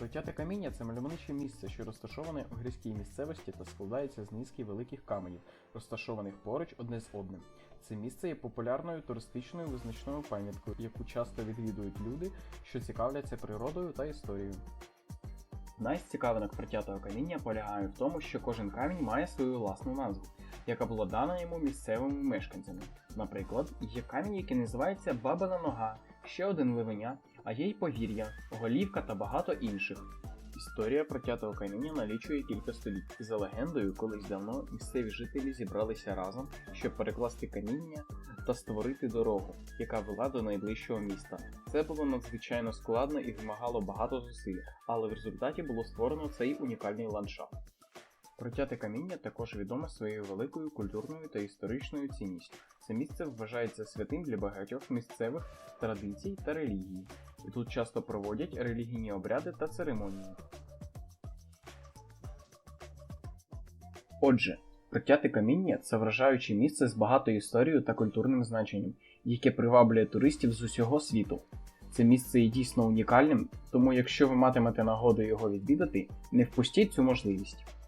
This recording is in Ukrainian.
Протяте каміння це мальовниче місце, що розташоване у гірській місцевості та складається з низки великих каменів, розташованих поруч одне з одним. Це місце є популярною туристичною визначною пам'яткою, яку часто відвідують люди, що цікавляться природою та історією. Одна із цікавинок протятого каміння полягає в тому, що кожен камінь має свою власну назву, яка була дана йому місцевими мешканцями. Наприклад, є камінь, який називається Бабина нога, ще один ливеня, а є й повір'я, голівка та багато інших. Історія протятого каміння налічує кілька століть. За легендою, колись давно місцеві жителі зібралися разом, щоб перекласти каміння та створити дорогу, яка вела до найближчого міста. Це було надзвичайно складно і вимагало багато зусиль, але в результаті було створено цей унікальний ландшафт. Протяте каміння також відоме своєю великою культурною та історичною цінністю. Це місце вважається святим для багатьох місцевих традицій та релігій, і тут часто проводять релігійні обряди та церемонії. Отже, Протяте каміння це вражаюче місце з багатою історією та культурним значенням, яке приваблює туристів з усього світу. Це місце є дійсно унікальним, тому якщо ви матимете нагоду його відвідати, не впустіть цю можливість.